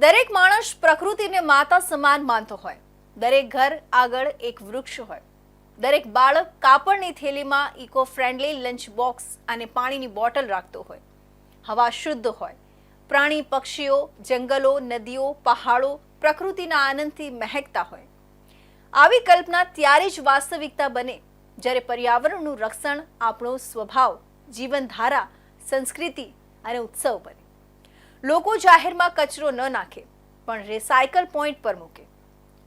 દરેક માણસ પ્રકૃતિને માતા સમાન માનતો હોય. દરેક ઘર આગળ એક વૃક્ષ હોય. દરેક બાળક કાપડની થેલીમાં ઇકો ફ્રેન્ડલી લંચ બોક્સ અને પાણીની બોટલ રાખતો હોય. હવા શુદ્ધ હોય. પ્રાણી, પક્ષીઓ, જંગલો, નદીઓ, પહાડો પ્રકૃતિના આનંદથી મહેકતા હોય. આવી કલ્પના ત્યારે જ વાસ્તવિકતા બને જ્યારે પર્યાવરણનું રક્ષણ આપણો સ્વભાવ, જીવનધારા, સંસ્કૃતિ અને ઉત્સવ બને. લોકો જાહેરમાં કચરો ન નાખે, પણ રિસાયકલ પોઈન્ટ પર મૂકે.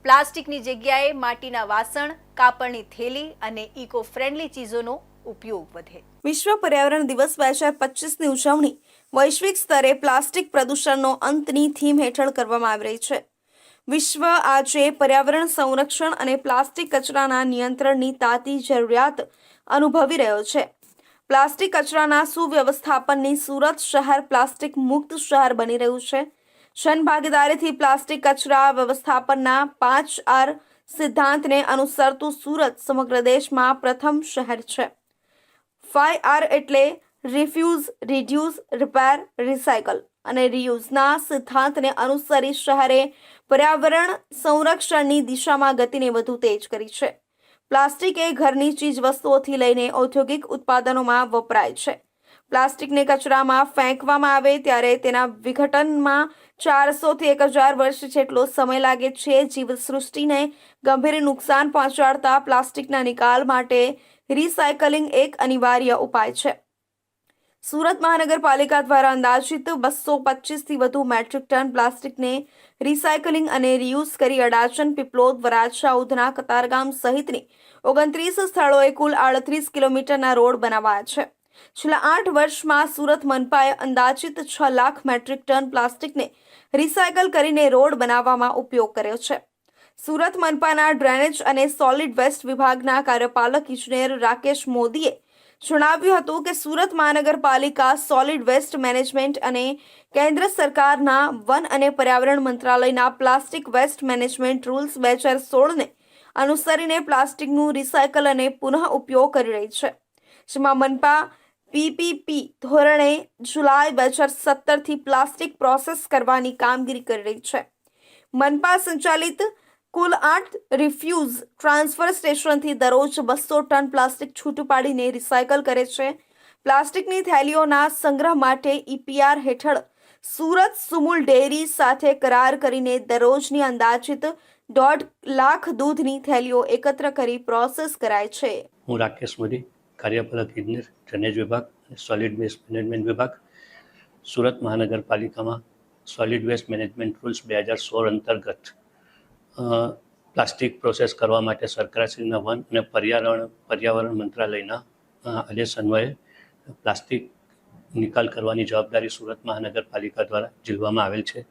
પ્લાસ્ટિકની જગ્યાએ માટીના વાસણ, કાપડની થેલી અને ઇકો ફ્રેન્ડલી ચીજોનો ઉપયોગ વધે. વિશ્વ પર્યાવરણ દિવસ બે હજાર પચીસની ઉજવણી વૈશ્વિક સ્તરે પ્લાસ્ટિક પ્રદૂષણનો અંતની થીમ હેઠળ કરવામાં આવી રહી છે. વિશ્વ આજે પર્યાવરણ સંરક્ષણ અને પ્લાસ્ટિક કચરાના નિયંત્રણની તાતી જરૂરિયાત અનુભવી રહ્યો છે. પ્લાસ્ટિક કચરાના સુવ્યવસ્થાપનની સુરત શહેર પ્લાસ્ટિક મુક્ત શહેર બની રહ્યું છે. જન ભાગીદારીથી પ્લાસ્ટિક કચરા વ્યવસ્થાપનના પાંચ આર સિદ્ધાંતને અનુસરતું સુરત સમગ્ર દેશમાં પ્રથમ શહેર છે. ફાઈવ આર એટલે રિફ્યુઝ રિડ્યુસ રિપેર, રિસાયકલ અને રિયુઝના સિદ્ધાંતને અનુસરી શહેરે પર્યાવરણ સંરક્ષણની દિશામાં ગતિને વધુ તેજ કરી છે. પ્લાસ્ટિક એ ઘરની ચીજ વસ્તુઓથી લઈને ઔદ્યોગિક ઉત્પાદનોમાં વપરાય છે. પ્લાસ્ટિકને કચરામાં ફેંકવામાં આવે ત્યારે તેના વિઘટનમાં ચારસોથી એક હજાર વર્ષ જેટલો સમય લાગે છે. જીવસૃષ્ટિને ગંભીર નુકસાન પહોંચાડતા પ્લાસ્ટિકના નિકાલ માટે રિસાયકલિંગ એક અનિવાર્ય ઉપાય છે. સુરત મહાનગરપાલિકા દ્વારા અંદાજિત બસો પચીસથી વધુ મેટ્રિક ટન પ્લાસ્ટિકને રિસાયકલિંગ અને રિયુઝ કરી અડાચન પીપલોદ, વરાછા, ઉધના, કતારગામ સહિતની ઓગણત્રીસ સ્થળોએ કુલ આડત્રીસ કિલોમીટરના રોડ બનાવાયા છે. છેલ્લા આઠ વર્ષમાં સુરત મનપાએ અંદાજિત છ લાખ મેટ્રિક ટન પ્લાસ્ટિકને રિસાયકલ કરીને રોડ બનાવવામાં ઉપયોગ કર્યો છે. સુરત મનપાના ડ્રેનેજ અને સોલિડ વેસ્ટ વિભાગના કાર્યપાલક ઇજનેર રાકેશ મોદીએ જણાવ્યું હતું કે સુરત મહાનગરપાલિકા સોલિડ વેસ્ટ મેનેજમેન્ટ અને કેન્દ્ર સરકારના વન અને પર્યાવરણ મંત્રાલયના પ્લાસ્ટિક વેસ્ટ મેનેજમેન્ટ રૂલ્સ બે હજાર સોળને અનુસરીને પ્લાસ્ટિકનું રિસાયકલ અને પુનઃ ઉપયોગ કરી રહી છે. જેમાં મનપા પીપીપી ધોરણે જુલાઈ બે હજાર સત્તરથી પ્લાસ્ટિક પ્રોસેસ કરવાની કામગીરી કરી રહી છે. મનપા સંચાલિત કુલ આઠ રિફ્યુઝ ટ્રાન્સફર સ્ટેશનથી દરરોજ બસો ટન પ્લાસ્ટિક છૂટું પાડીને રિસાયકલ કરે છે. પ્લાસ્ટિકની થેલીઓના સંગ્રહ માટે ઈપીઆર હેઠળ સુરત સુમુલ ડેરી સાથે કરાર કરીને દરરોજની અંદાજિત દોઢ લાખ દૂધની થેલીઓ એકત્ર કરી પ્રોસેસ કરાય છે. હું રાકેશ મોદી, કાર્યપાલક ઇજનેર, ડ્રેનેજ વિભાગ સોલિડ વેસ્ટ મેનેજમેન્ટ વિભાગ, સુરત મહાનગરપાલિકામાં સોલિડ વેસ્ટ મેનેજમેન્ટ રૂલ્સ બે હજાર સોળ અંતર્ગત પ્લાસ્ટિક પ્રોસેસ કરવા માટે સરકારશ્રીના વન અને પર્યાવરણ પર્યાવરણ મંત્રાલયના આદેશ અન્વયે પ્લાસ્ટિક નિકાલ કરવાની જવાબદારી સુરત મહાનગરપાલિકા દ્વારા ઝીલવામાં આવેલ છે.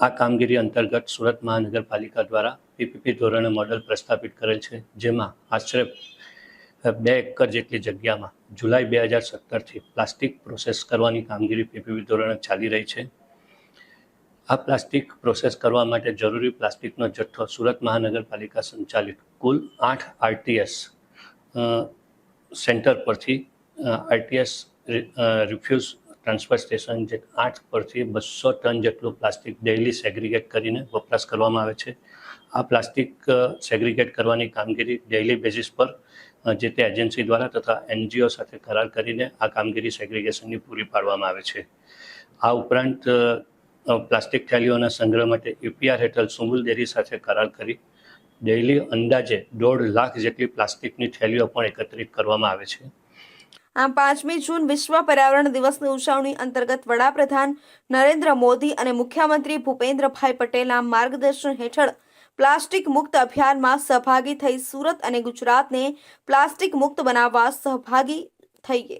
આ કામગીરી અંતર્ગત સુરત મહાનગરપાલિકા દ્વારા પીપીપી ધોરણે મોડલ પ્રસ્થાપિત કરેલ છે, જેમાં આશરે બે એકર જેટલી જગ્યામાં જુલાઈ બે હજાર સત્તરથી પ્લાસ્ટિક પ્રોસેસ કરવાની કામગીરી પીપીપી ધોરણે ચાલી રહી છે. આ પ્લાસ્ટિક પ્રોસેસ કરવા માટે જરૂરી પ્લાસ્ટિકનો જથ્થો સુરત મહાનગરપાલિકા સંચાલિત કુલ આઠ આરટીએસ સેન્ટર પરથી આરટીએસ રિફ્યુઝ ટ્રાન્સફર સ્ટેશન જે આઠ પરથી બસો ટન જેટલું પ્લાસ્ટિક ડેઇલી સેગ્રીગેટ કરીને વપરાશ કરવામાં આવે છે. આ પ્લાસ્ટિક સેગ્રીગેટ કરવાની કામગીરી ડેઇલી બેઝિસ પર જે તે એજન્સી દ્વારા તથા એનજીઓ સાથે કરાર કરીને આ કામગીરી સેગ્રીગેશનની પૂરી પાડવામાં આવે છે. આ ઉપરાંત પ્લાસ્ટિક થેલીઓના સંગ્રહ માટે યુપીઆર હેઠળ સુમુલ ડેરી સાથે કરાર કરી. ડેઇલી અંદાજે દોઢ લાખ જેટલી પ્લાસ્ટિકની થેલીઓ પણ એકત્રિત કરવામાં આવે છે. આમ પાંચમી જૂન વિશ્વ પર્યાવરણ દિવસની ઉજવણી અંતર્ગત વડાપ્રધાન નરેન્દ્ર મોદી અને મુખ્યમંત્રી ભૂપેન્દ્રભાઈ પટેલના માર્ગદર્શન હેઠળ પ્લાસ્ટિક મુક્ત અભિયાનમાં સહભાગી થઈ સુરત અને ગુજરાતને પ્લાસ્ટિક મુક્ત બનાવવા સહભાગી થઈએ.